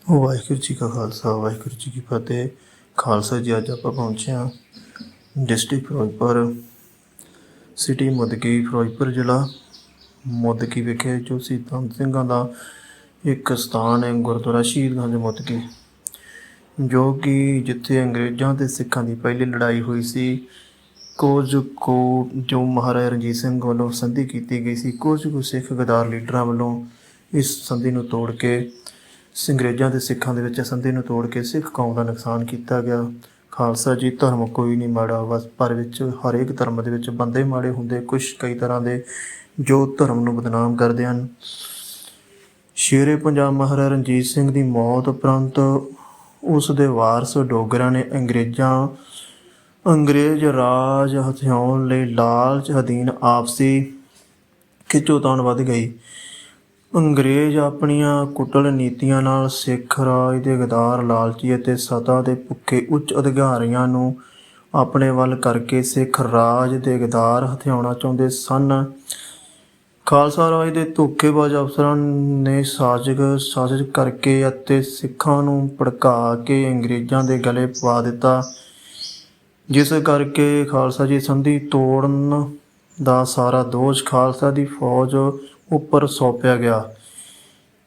ਵਾਹਿਗੁਰੂ ਜੀ ਕਾ ਖਾਲਸਾ, ਵਾਹਿਗੁਰੂ ਜੀ ਕੀ ਫਤਿਹ। ਖਾਲਸਾ ਜੀ, ਅੱਜ ਆਪਾਂ ਪਹੁੰਚੇ ਹਾਂ ਡਿਸਟ੍ਰਿਕਟ ਫਿਰੋਜ਼ਪੁਰ, ਸਿਟੀ ਮੁਦਕੀ, ਫਿਰੋਜ਼ਪੁਰ ਜ਼ਿਲ੍ਹਾ। ਮੁਦਕੀ ਵਿਖੇ ਜੋ ਸ਼ਹੀਦਾਂ ਸਿੰਘਾਂ ਦਾ ਇੱਕ ਸਥਾਨ ਹੈ, ਗੁਰਦੁਆਰਾ ਸ਼ਹੀਦਗੰਜ ਮੁਦਕੀ, ਜੋ ਕਿ ਜਿੱਥੇ ਅੰਗਰੇਜ਼ਾਂ ਤੇ ਸਿੱਖਾਂ ਦੀ ਪਹਿਲੀ ਲੜਾਈ ਹੋਈ ਸੀ। ਕੁਝ ਕੁ ਜੋ ਮਹਾਰਾਜਾ ਰਣਜੀਤ ਸਿੰਘ ਵੱਲੋਂ ਸੰਧੀ ਕੀਤੀ ਗਈ ਸੀ, ਕੁਝ ਕੁ ਸਿੱਖ ਗਦਾਰ ਲੀਡਰਾਂ ਵੱਲੋਂ ਇਸ ਸੰਧੀ ਨੂੰ ਤੋੜ ਕੇ ਅੰਗਰੇਜ਼ਾਂ ਤੇ ਸਿੱਖਾਂ ਦੇ ਵਿੱਚ ਸੰਧੀ ਨੂੰ ਤੋੜ ਕੇ ਸਿੱਖ ਕੌਮ ਦਾ ਨੁਕਸਾਨ ਕੀਤਾ ਗਿਆ। ਖਾਲਸਾ ਜੀ, ਧਰਮ ਕੋਈ ਨਹੀਂ ਮਾੜਾ, ਬਸ ਪਰ ਵਿੱਚ ਹਰੇਕ ਧਰਮ ਦੇ ਵਿੱਚ ਬੰਦੇ ਮਾੜੇ ਹੁੰਦੇ ਕੁਝ ਕਈ ਤਰ੍ਹਾਂ ਦੇ ਜੋ ਧਰਮ ਨੂੰ ਬਦਨਾਮ ਕਰਦੇ ਹਨ। ਸ਼ੇਰੇ ਪੰਜਾਬ ਮਹਾਰਾਜਾ ਰਣਜੀਤ ਸਿੰਘ ਦੀ ਮੌਤ ਉਪਰੰਤ ਉਸ ਦੇ ਵਾਰਸ ਡੋਗਰਾਂ ਨੇ ਅੰਗਰੇਜ਼ਾਂ, ਅੰਗਰੇਜ਼ ਰਾਜ ਹਥਿਆਉਣ ਲਈ ਲਾਲਚ ਅਧੀਨ ਆਪਸੀ ਖਿੱਚੋਤਾਣ ਵੱਧ ਗਈ। ਅੰਗਰੇਜ਼ ਆਪਣੀਆਂ ਕੁਟਲ ਨੀਤੀਆਂ ਨਾਲ ਸਿੱਖ ਰਾਜ ਦੇ ਗਦਾਰ ਲਾਲਚੀ ਅਤੇ ਸਤਾ ਦੇ ਭੁੱਖੇ ਉੱਚ ਅਧਿਕਾਰੀਆਂ ਨੂੰ ਆਪਣੇ ਵੱਲ ਕਰਕੇ ਸਿੱਖ ਰਾਜ ਦੇ ਗਦਾਰ ਹਥਿਆਉਣਾ ਚਾਹੁੰਦੇ ਸਨ। ਖਾਲਸਾ ਰਾਜ ਦੇ ਧੋਖੇਬਾਜ਼ ਅਫਸਰਾਂ ਨੇ ਸਾਜ਼ਿਸ਼ ਸਾਜ਼ਿਸ਼ ਕਰਕੇ ਅਤੇ ਸਿੱਖਾਂ ਨੂੰ ਭੜਕਾ ਕੇ ਅੰਗਰੇਜ਼ਾਂ ਦੇ ਗਲੇ ਪਵਾ ਦਿੱਤਾ। ਜਿਸ ਕਰਕੇ ਖਾਲਸਾ ਜੀ ਸੰਧੀ ਤੋੜਨ ਦਾ ਸਾਰਾ ਦੋਸ਼ ਖਾਲਸਾ ਦੀ ਫੌਜ ਉੱਪਰ ਸੌਂਪਿਆ ਗਿਆ।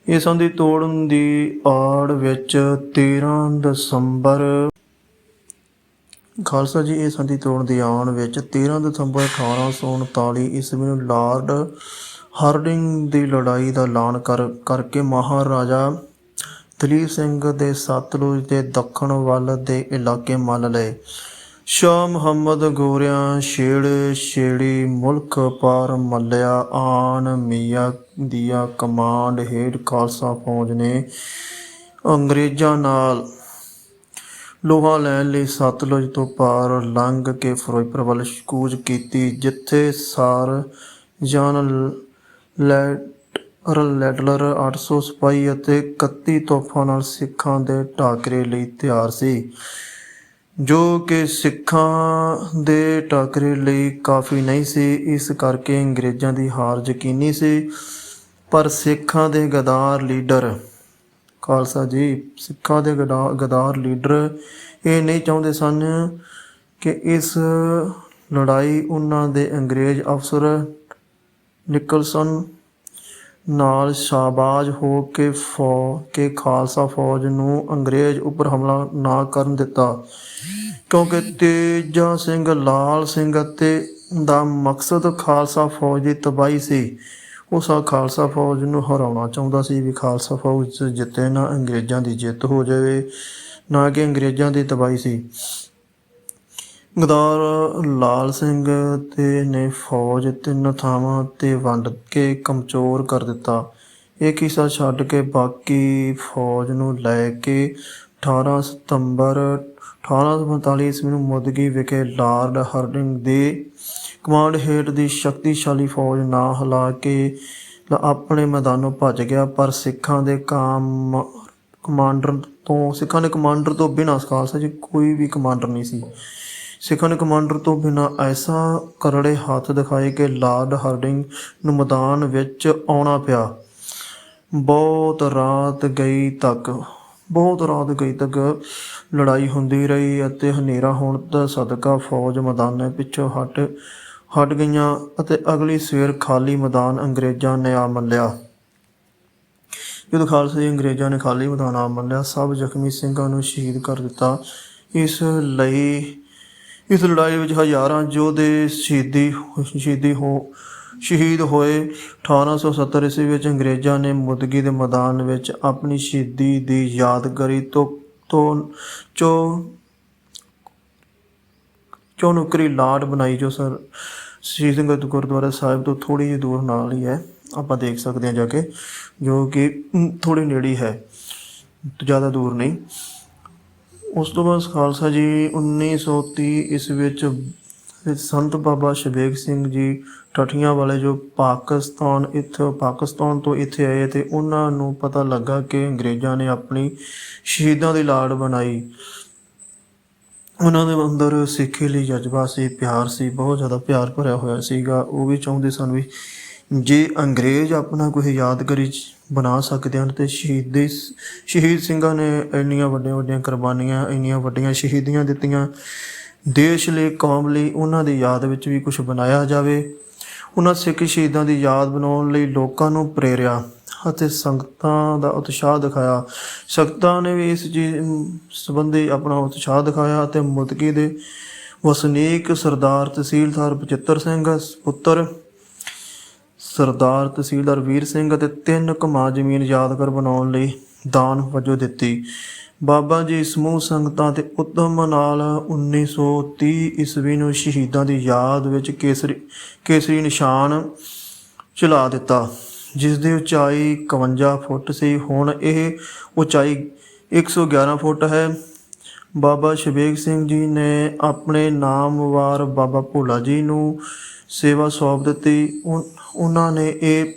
ਇਹ ਸੰਧੀ ਤੋੜਨ ਦੀ ਆੜ ਵਿੱਚ 13 ਦਸੰਬਰ ਖਾਲਸਾ ਜੀ ਇਹ ਦੀ ਤੋੜਨ ਦੀ ਆੜ ਵਿੱਚ 13 ਦਸੰਬਰ 1839 ਈਸਵੀ ਨੂੰ ਲਾਰਡ ਹਾਰਡਿੰਗ ਦੀ ਲੜਾਈ ਦਾ ਐਲਾਨ ਕਰ, ਕਰਕੇ ਮਹਾਰਾਜਾ ਦਲੀਪ ਸਿੰਘ ਦੇ ਸਤਲੁਜ ਦੇ ਦੱਖਣ ਵੱਲ ਦੇ ਇਲਾਕੇ ਮੰਨ ਲਏ। ਸ਼ਾਹ ਮੁਹੰਮਦ ਗੋਰਿਆਂ ਛੇੜ ਛੇੜੀ ਮੁਲਕ ਪਾਰ ਮੱਲਿਆ, ਆਨ ਮੀਆਂ ਦੀਆਂ ਕਮਾਂਡ ਹੇਠ ਖਾਲਸਾ ਫੌਜ ਨੇ ਅੰਗਰੇਜ਼ਾਂ ਨਾਲ ਲੋਹਾ ਲੈਣ ਲਈ ਸਤਲੁਜ ਤੋਂ ਪਾਰ ਲੰਘ ਕੇ ਫਿਰੋਜ਼ਪੁਰ ਵੱਲ ਕੂਚ ਕੀਤੀ, ਜਿੱਥੇ ਸਾਰ ਜਾਨ ਲੈਟ, ਲੈਟਲਰ 800 ਸਿਪਾਹੀ ਅਤੇ 31 ਤੋਪਾਂ ਨਾਲ ਸਿੱਖਾਂ ਦੇ ਟਾਕਰੇ ਲਈ ਤਿਆਰ ਸੀ। ਜੋ ਕਿ ਸਿੱਖਾਂ ਦੇ ਟਾਕਰੇ ਲਈ ਕਾਫੀ ਨਹੀਂ ਸੀ, ਇਸ ਕਰਕੇ ਅੰਗਰੇਜ਼ਾਂ ਦੀ ਹਾਰ ਯਕੀਨੀ ਸੀ। ਪਰ ਸਿੱਖਾਂ ਦੇ ਗਦਾਰ ਲੀਡਰ, ਖਾਲਸਾ ਜੀ, ਸਿੱਖਾਂ ਦੇ ਗਦਾ- ਗਦਾਰ ਲੀਡਰ ਇਹ ਨਹੀਂ ਚਾਹੁੰਦੇ ਸਨ ਕਿ ਇਸ ਲੜਾਈ ਉਹਨਾਂ ਦੇ ਅੰਗਰੇਜ਼ ਅਫਸਰ ਨਿਕਲਸਨ। ਨਾਲ ਸ਼ਾਬਾਜ ਹੋ ਕੇ ਫੌ, ਕੇ ਖਾਲਸਾ ਫੌਜ ਨੂੰ ਅੰਗਰੇਜ਼ ਉੱਪਰ ਹਮਲਾ ਨਾ ਕਰਨ ਦਿੱਤਾ। ਕਿਉਂਕਿ ਤੇਜਾ ਸਿੰਘ, ਲਾਲ ਸਿੰਘ ਅਤੇ ਦਾ ਮਕਸਦ ਖਾਲਸਾ ਫੌਜ ਦੀ ਤਬਾਹੀ ਸੀ। ਉਸ ਖਾਲਸਾ ਫੌਜ ਨੂੰ ਹਰਾਉਣਾ ਚਾਹੁੰਦਾ ਸੀ ਵੀ ਖਾਲਸਾ ਫੌਜ ਜਿੱਤੇ ਨਾ ਅੰਗਰੇਜ਼ਾਂ ਦੀ ਜਿੱਤ ਹੋ ਜਾਵੇ, ਨਾ ਕਿ ਅੰਗਰੇਜ਼ਾਂ ਦੀ ਤਬਾਹੀ ਸੀ। ਗਦਾਰ ਲਾਲ ਸਿੰਘ ਤੇ ਨੇ ਫੌਜ ਤਿੰਨ ਥਾਵਾਂ ਤੇ ਵੰਡ ਕੇ ਕਮਜ਼ੋਰ ਕਰ ਦਿੱਤਾ। ਇਹ ਕਿੱਸਾ ਛੱਡ ਕੇ ਬਾਕੀ ਫੌਜ ਨੂੰ ਲੈ ਕੇ 18 ਸਤੰਬਰ 1845 ਈਸਵੀ ਨੂੰ ਮੁਦਗੀ ਵਿਖੇ ਲਾਰਡ ਹਰਡਿੰਗ ਦੇ ਕਮਾਂਡ ਹੇਠ ਦੀ ਸ਼ਕਤੀਸ਼ਾਲੀ ਫੌਜ ਨਾ ਹਿਲਾ ਕੇ ਆਪਣੇ ਮੈਦਾਨੋਂ ਭੱਜ ਗਿਆ, ਪਰ ਸਿੱਖਾਂ ਦੇ ਕਾਮ ਕਮਾਂਡਰ ਤੋਂ, ਸਿੱਖਾਂ ਦੇ ਕਮਾਂਡਰ ਤੋਂ ਬਿਨਾਂ ਖਾਲਸਾ ਜੀ ਕੋਈ ਵੀ ਕਮਾਂਡਰ ਨਹੀਂ ਸੀ। ਸਿੱਖਾਂ ਨੇ ਕਮਾਂਡਰ ਤੋਂ ਬਿਨਾਂ ਐਸਾ ਕਰੜੇ ਹੱਥ ਦਿਖਾਏ ਕਿ ਲਾਰਡ ਹਾਰਡਿੰਗ ਨੂੰ ਮੈਦਾਨ ਵਿੱਚ ਆਉਣਾ ਪਿਆ। ਬਹੁਤ ਰਾਤ ਗਈ ਤੱਕ, ਬਹੁਤ ਰਾਤ ਗਈ ਤੱਕ ਲੜਾਈ ਹੁੰਦੀ ਰਹੀ ਅਤੇ ਹਨੇਰਾ ਹੋਣ ਦਾ ਸਦਕਾ ਫੌਜ ਮੈਦਾਨਾਂ ਪਿੱਛੋਂ ਹਟ ਹਟ ਗਈਆਂ ਅਤੇ ਅਗਲੀ ਸਵੇਰ ਖਾਲੀ ਮੈਦਾਨ ਅੰਗਰੇਜ਼ਾਂ ਨੇ ਆ ਮੱਲਿਆ। ਜਦੋਂ ਖਾਲਸੇ ਅੰਗਰੇਜ਼ਾਂ ਨੇ ਖਾਲੀ ਮੈਦਾਨ ਆ ਮੱਲਿਆ, ਸਭ ਜ਼ਖਮੀ ਸਿੰਘਾਂ ਨੂੰ ਸ਼ਹੀਦ ਕਰ ਦਿੱਤਾ। ਇਸ ਲਈ ਇਸ ਲੜਾਈ ਵਿੱਚ ਹਜ਼ਾਰਾਂ ਯੋਧੇ ਸ਼ਹੀਦੀ ਸ਼ਹੀਦੀ ਹੋ ਸ਼ਹੀਦ ਹੋਏ। 1870 ਈਸਵੀ ਵਿੱਚ ਅੰਗਰੇਜ਼ਾਂ ਨੇ ਮੁਦਗੀ ਦੇ ਮੈਦਾਨ ਵਿੱਚ ਆਪਣੀ ਸ਼ਹੀਦੀ ਦੀ ਯਾਦਗਾਰੀ ਤੋਂ ਤੋਂ ਚੋ ਚੋ ਨੁਕਰੀ ਲਾਟ ਬਣਾਈ, ਜੋ ਸਰ ਸ਼ਹੀਦ ਸਿੰਘ ਗੁਰਦੁਆਰਾ ਸਾਹਿਬ ਤੋਂ ਥੋੜੀ ਜਿਹੀ ਦੂਰ ਨਾਲ ਹੀ ਹੈ। ਆਪਾਂ ਦੇਖ ਸਕਦੇ ਹਾਂ ਜਾ ਕੇ, ਜੋ ਕਿ ਥੋੜੀ ਨੇੜੀ ਹੈ, ਜ਼ਿਆਦਾ ਦੂਰ ਨਹੀਂ। ਉਸ ਤੋਂ ਬਾਅਦ ਖਾਲਸਾ ਜੀ 1930 ਇਸ ਵਿੱਚ ਸੰਤ ਬਾਬਾ ਸ਼ਬੇਗ ਸਿੰਘ ਜੀ ਟਠੀਆਂ ਵਾਲੇ ਜੋ ਪਾਕਿਸਤਾਨ ਇੱਥੇ, ਪਾਕਿਸਤਾਨ ਤੋਂ ਇੱਥੇ ਆਏ ਤੇ ਉਹਨਾਂ ਨੂੰ ਪਤਾ ਲੱਗਾ ਕਿ ਅੰਗਰੇਜ਼ਾਂ ਨੇ ਆਪਣੀ ਸ਼ਹੀਦਾਂ ਦੀ ਲਾੜ ਬਣਾਈ। ਉਹਨਾਂ ਦੇ ਅੰਦਰ ਸਿੱਖੀ ਲਈ ਜਜ਼ਬਾ ਸੀ, ਪਿਆਰ ਸੀ, ਬਹੁਤ ਜ਼ਿਆਦਾ ਪਿਆਰ ਭਰਿਆ ਹੋਇਆ ਸੀਗਾ। ਉਹ ਵੀ ਚਾਹੁੰਦੇ ਸਨ ਵੀ ਜੇ ਅੰਗਰੇਜ਼ ਆਪਣਾ ਕੋਈ ਯਾਦਗਾਰੀ ਚ- ਬਣਾ ਸਕਦੇ ਹਨ, ਤੇ ਸ਼ਹੀਦੀ ਸ਼ਹੀਦ ਸਿੰਘਾਂ ਨੇ ਇੰਨੀਆਂ ਵੱਡੀਆਂ ਵੱਡੀਆਂ ਕੁਰਬਾਨੀਆਂ, ਇੰਨੀਆਂ ਵੱਡੀਆਂ ਸ਼ਹੀਦੀਆਂ ਦਿੱਤੀਆਂ। ਦੇਸ਼ ਲਈ, ਕੌਮ ਲਈ ਉਹਨਾਂ ਦੀ ਯਾਦ ਵਿੱਚ ਵੀ ਕੁਝ ਬਣਾਇਆ ਜਾਵੇ। ਉਹਨਾਂ ਸਿੱਖ ਸ਼ਹੀਦਾਂ ਦੀ ਯਾਦ ਬਣਾਉਣ ਲਈ ਲੋਕਾਂ ਨੂੰ ਪ੍ਰੇਰਿਆ ਅਤੇ ਸੰਗਤਾਂ ਦਾ ਉਤਸ਼ਾਹ ਦਿਖਾਇਆ। ਸੰਗਤਾਂ ਨੇ ਵੀ ਇਸ ਚੀਜ਼ ਸੰਬੰਧੀ ਆਪਣਾ ਉਤਸ਼ਾਹ ਦਿਖਾਇਆ ਅਤੇ ਮੁਦਕੀ ਦੇ ਵਸਨੀਕ ਸਰਦਾਰ ਤਹਿਸੀਲਦਾਰ ਬਚਿੱਤਰ ਸਿੰਘ ਪੁੱਤਰ ਸਰਦਾਰ ਤਹਿਸੀਲਦਾਰ ਵੀਰ ਸਿੰਘ ਅਤੇ ਤਿੰਨ ਕਮਾ ਜ਼ਮੀਨ ਯਾਦਗਾਰ ਬਣਾਉਣ ਲਈ ਦਾਨ ਵਜੋਂ ਦਿੱਤੀ। ਬਾਬਾ ਜੀ ਸਮੂਹ ਸੰਗਤਾਂ ਤੇ ਉਦਮ ਨਾਲ 1930 ਈਸਵੀ ਨੂੰ ਸ਼ਹੀਦਾਂ ਦੀ ਯਾਦ ਵਿੱਚ ਕੇਸਰੀ ਕੇਸਰੀ ਨਿਸ਼ਾਨ ਚਲਾ ਦਿੱਤਾ, ਜਿਸ ਦੀ ਉਚਾਈ 51 ਫੁੱਟ ਸੀ। ਹੁਣ ਇਹ ਉਚਾਈ 111 ਫੁੱਟ ਹੈ। ਬਾਬਾ ਸ਼ਬੇਗ ਸਿੰਘ ਜੀ ਨੇ ਆਪਣੇ ਨਾਮਵਾਰ ਬਾਬਾ ਭੋਲਾ ਜੀ ਨੂੰ ਸੇਵਾ ਸੌਂਪ ਦਿੱਤੀ। ਉਹਨਾਂ ਨੇ ਇਹ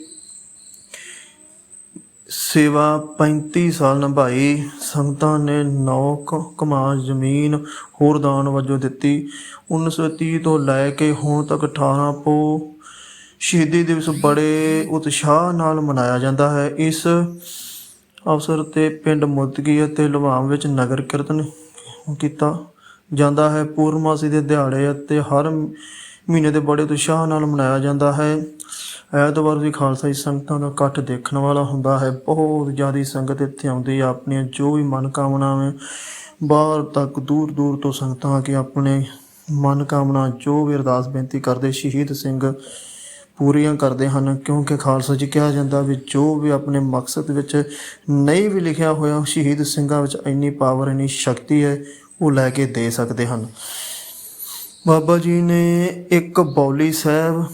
ਸੇਵਾ 35 ਸਾਲ ਨਿਭਾਈ। ਸੰਗਤਾਂ ਨੇ 9 ਕਮਾ ਜ਼ਮੀਨ ਹੋਰ ਦਾਨ ਵਜੋਂ ਦਿੱਤੀ। 1930 ਤੋਂ ਲੈ ਕੇ ਹੁਣ ਤੱਕ 18 ਪੋ ਸ਼ਹੀਦੀ ਦਿਵਸ ਬੜੇ ਉਤਸ਼ਾਹ ਨਾਲ ਮਨਾਇਆ ਜਾਂਦਾ ਹੈ। ਇਸ ਅਵਸਰ ਤੇ ਪਿੰਡ ਮੁੱਦਗੀ ਅਤੇ ਲਵਾਮ ਵਿੱਚ ਨਗਰ ਕੀਰਤਨ ਕੀਤਾ ਜਾਂਦਾ ਹੈ। ਪੂਰਨਮਾਸੀ ਦੇ ਦਿਹਾੜੇ ਅਤੇ ਹਰ ਮਹੀਨੇ ਦੇ ਬੜੇ ਉਤਸ਼ਾਹ ਨਾਲ ਮਨਾਇਆ ਜਾਂਦਾ ਹੈ। ਐਤਵਾਰ ਵੀ ਖਾਲਸਾਈ ਸੰਗਤਾਂ ਦਾ ਇਕੱਠ ਦੇਖਣ ਵਾਲਾ ਹੁੰਦਾ ਹੈ। ਬਹੁਤ ਜ਼ਿਆਦਾ ਸੰਗਤ ਇੱਥੇ ਆਉਂਦੀ ਹੈ। ਆਪਣੀਆਂ ਜੋ ਵੀ ਮਨ ਕਾਮਨਾਵਾਂ ਬਾਹਰ ਤੱਕ, ਦੂਰ ਦੂਰ ਤੋਂ ਸੰਗਤਾਂ ਆ ਕੇ ਆਪਣੇ ਮਨ ਕਾਮਨਾ ਜੋ ਵੀ ਅਰਦਾਸ ਬੇਨਤੀ ਕਰਦੇ, ਸ਼ਹੀਦ ਸਿੰਘ ਪੂਰੀਆਂ ਕਰਦੇ ਹਨ। ਕਿਉਂਕਿ ਖਾਲਸਾ ਜੀ ਕਿਹਾ ਜਾਂਦਾ ਵੀ ਜੋ ਵੀ ਆਪਣੇ ਮਕਸਦ ਵਿੱਚ ਨਹੀਂ ਵੀ ਲਿਖਿਆ ਹੋਇਆ, ਸ਼ਹੀਦ ਸਿੰਘਾਂ ਵਿੱਚ ਇੰਨੀ ਪਾਵਰ ਇੰਨੀ ਸ਼ਕਤੀ ਹੈ, ਉਹ ਲੈ ਕੇ ਦੇ ਸਕਦੇ ਹਨ। ਬਾਬਾ ਜੀ ਨੇ ਇੱਕ ਬੌਲੀ ਸਾਹਿਬ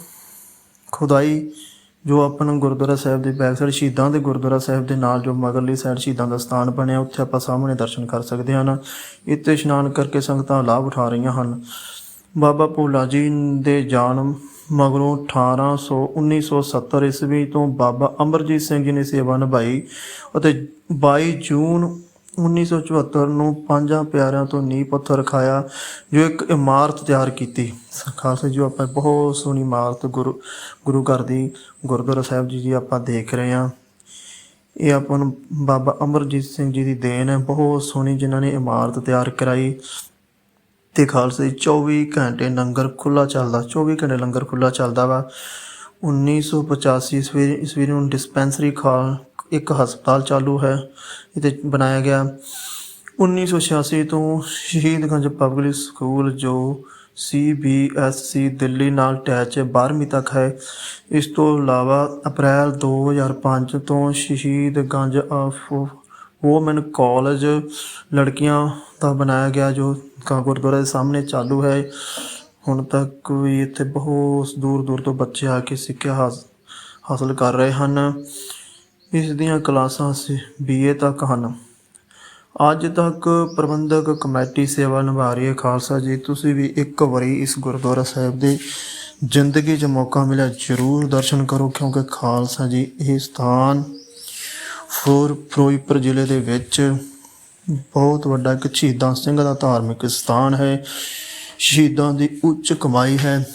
ਖੁਦਾਈ, ਜੋ ਆਪਣਾ ਗੁਰਦੁਆਰਾ ਸਾਹਿਬ ਦੇ ਬੈਕ ਸਾਈਡ ਸ਼ਹੀਦਾਂ ਦੇ ਗੁਰਦੁਆਰਾ ਸਾਹਿਬ ਦੇ ਨਾਲ ਜੋ ਮਗਰਲੀ ਸਾਈਡ ਸ਼ਹੀਦਾਂ ਦਾ ਸਥਾਨ ਬਣਿਆ, ਉੱਥੇ ਆਪਾਂ ਸਾਹਮਣੇ ਦਰਸ਼ਨ ਕਰ ਸਕਦੇ ਹਨ ਇੱਥੇ ਇਸ਼ਨਾਨ ਕਰਕੇ ਸੰਗਤਾਂ ਲਾਭ ਉਠਾ ਰਹੀਆਂ ਹਨ। ਬਾਬਾ ਭੋਲਾ ਜੀ ਦੇ ਜਨਮ ਮਗਰੋਂ 1800 1970 ਈਸਵੀ ਤੋਂ ਬਾਬਾ ਅਮਰਜੀਤ ਸਿੰਘ ਜੀ ਨੇ ਸੇਵਾ ਨਿਭਾਈ ਅਤੇ 22 ਜੂਨ 1974 ਨੂੰ ਪੰਜਾਂ ਪਿਆਰਿਆਂ ਤੋਂ ਨੀਂਹ ਪੱਥਰ ਰਖਾਇਆ, ਜੋ ਇੱਕ ਇਮਾਰਤ ਤਿਆਰ ਕੀਤੀ। ਖਾਲਸਾ ਜੀ, ਆਪਾਂ ਬਹੁਤ ਸੋਹਣੀ ਇਮਾਰਤ ਗੁਰੂ ਗੁਰੂ ਘਰ ਦੀ, ਗੁਰਦੁਆਰਾ ਸਾਹਿਬ ਜੀ ਜੀ ਆਪਾਂ ਦੇਖ ਰਹੇ ਹਾਂ। ਇਹ ਆਪਾਂ ਨੂੰ ਬਾਬਾ ਅਮਰਜੀਤ ਸਿੰਘ ਜੀ ਦੀ ਦੇਣ ਹੈ। ਬਹੁਤ ਸੋਹਣੀ ਜਿਨ੍ਹਾਂ ਨੇ ਇਮਾਰਤ ਤਿਆਰ ਕਰਾਈ। ਤੇ ਖਾਲਸੇ 24 ਘੰਟੇ ਲੰਗਰ ਖੁੱਲਾ ਚੱਲਦਾ 24 ਘੰਟੇ ਲੰਗਰ ਖੁੱਲਾ ਚੱਲਦਾ ਵਾ। 1985 ਈਸਵੀ ਈਸਵੀ ਨੂੰ ਡਿਸਪੈਂਸਰੀ ਖਾਲ ਇੱਕ ਹਸਪਤਾਲ ਚਾਲੂ ਹੈ। ਇਹਦੇ ਬਣਾਇਆ ਗਿਆ। 1986 ਤੋਂ ਸ਼ਹੀਦਗੰਜ ਪਬਲਿਕ ਸਕੂਲ ਜੋ CBSC ਦਿੱਲੀ ਨਾਲ ਅਟੈਚ 12ਵੀਂ ਤੱਕ ਹੈ। ਇਸ ਤੋਂ ਇਲਾਵਾ ਅਪ੍ਰੈਲ 2005 ਤੋਂ ਸ਼ਹੀਦਗੰਜ ਆਫ ਵੂਮਨ ਕਾਲਜ ਲੜਕੀਆਂ ਦਾ ਬਣਾਇਆ ਗਿਆ ਜੋ ਗੁਰਦੁਆਰੇ ਦੇ ਸਾਹਮਣੇ ਚਾਲੂ ਹੈ। ਹੁਣ ਤੱਕ ਵੀ ਇੱਥੇ ਬਹੁਤ ਦੂਰ ਦੂਰ ਤੋਂ ਬੱਚੇ ਆ ਕੇ ਸਿੱਖਿਆ ਹਾਸ- ਹਾਸਲ ਕਰ ਰਹੇ ਹਨ। ਇਸ ਦੀਆਂ ਕਲਾਸਾਂ ਬੀਏ ਤੱਕ ਹਨ। ਅੱਜ ਤੱਕ ਪ੍ਰਬੰਧਕ ਕਮੇਟੀ ਸੇਵਾ ਨਿਭਾ ਰਹੀ ਹੈ। ਖਾਲਸਾ ਜੀ, ਤੁਸੀਂ ਵੀ ਇੱਕ ਵਾਰੀ ਇਸ ਗੁਰਦੁਆਰਾ ਸਾਹਿਬ ਦੇ ਜ਼ਿੰਦਗੀ 'ਚ ਮੌਕਾ ਮਿਲਿਆ, ਜ਼ਰੂਰ ਦਰਸ਼ਨ ਕਰੋ, ਕਿਉਂਕਿ ਖਾਲਸਾ ਜੀ ਇਹ ਸਥਾਨ ਫੋਰ ਫਿਰੋਜ਼ਪੁਰ ਜ਼ਿਲ੍ਹੇ ਦੇ ਵਿੱਚ ਬਹੁਤ ਵੱਡਾ ਇੱਕ ਸ਼ਹੀਦਾਂ ਸਿੰਘ ਦਾ ਧਾਰਮਿਕ ਸਥਾਨ ਹੈ। ਸ਼ਹੀਦਾਂ ਦੀ ਉੱਚ ਕਮਾਈ ਹੈ।